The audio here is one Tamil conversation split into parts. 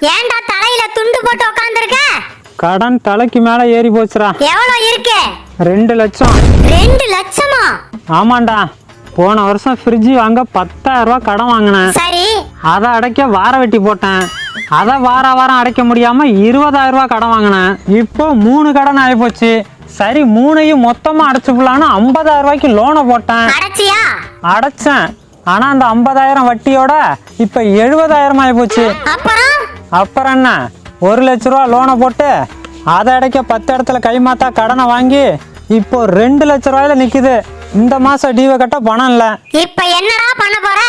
ஏன்டா தலையில துண்டு போட்டு உட்காந்துருக்க கடன் தலைக்கு மேல ஏறி போச்சுடா. எவ்வளவு இருக்கு? ரெண்டு லட்சம். ரெண்டு லட்சமா? ஆமாண்டா. போன வருஷம் ஃப்ரிட்ஜ் வாங்க பத்தாயிரம் ரூபாய் கடன் வாங்கினேன். சரி. அதை அடைக்க வார வெட்டி போட்டேன். அதை வார வாரம் அடைக்க முடியாம இருபதாயிரம் ரூபாய் கடன் வாங்கினேன். இப்போ மூணு கடன் ஆகிப்போச்சு சரி மூணையும் மொத்தமா அடைச்சுக்கலான்னு ஐம்பதாயிரம் ரூபாய்க்கு லோனை போட்டேன். அடைச்சியா? அடைச்சேன். ஆனா அந்த ஐம்பதாயிரம் வட்டியோட இப்ப எழுபதாயிரம் ஆகிப்போச்சு அப்புறம்? அப்புறம் என்ன? ஒரு லட்ச ரூபா லோனை போட்டு அதை அடைக்க பத்து இடத்துல கைமாத்தா கடனை வாங்கி இப்போ ரெண்டு லட்ச ரூபாயில நிக்குது. இந்த மாசம் டிவை கட்ட பணம் இல்லை. இப்ப என்னடா பண்ண போற?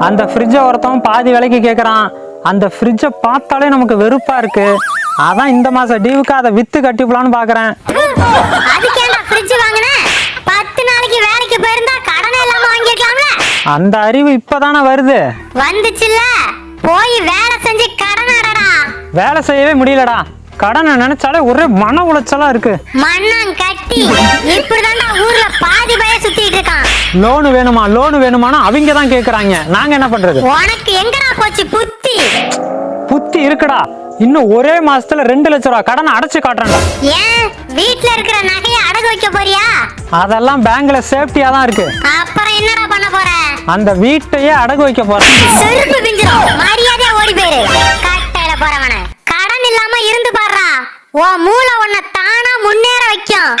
அந்த ஃப்ரிட்ஜை ஒருத்தவன் பாதி விலைக்கு கேட்குறான் அந்த ஃப்ரிட்ஜை பார்த்தாலே நமக்கு வெறுப்பா இருக்கு. அதான் இந்த மாசம் டிவுக்கு அதை வித்து கட்டிப்பலான்னு போயிருந்தா கடனை அந்த அறிவு இப்பதானே வருது. வந்துச்சுல்ல. போய் வேலை செஞ்சு கடன் அடடா வேலை செய்யவே முடியலடா. கடனை நினைச்சாலே ஒரே மன உளைச்சலா இருக்கு. மண்ணான் கட்டி இப்படிதான்டா ஊர்ல பாதி பய சுத்திட்டு இருக்கான். லோனு வேணுமா? லோனு வேணுமானா அவங்க தான் கேட்குறாங்க நாங்க என்ன பண்றது? உனக்கு எங்கடா போச்சு புத்தி? புத்தி இருக்குடா. இன்னும் ஒரே மாசத்துல ரெண்டு லட்ச ரூபா கடனை அடைச்சு காட்டுறேன்டா. ஏன்? வீட்ல இருக்கிற நகையை அடகு வைக்க போறியா? அதெல்லாம் பேங்க்ல சேஃப்டியா தான் இருக்கு. அப்புறம் என்னடா பண்ண போற? அந்த வீட்டையே அடகு வைக்க போறேன். செருப்பு பிஞ்சிரும். உன் மூளை உன்னை தானா முன்னேற வைக்கும்.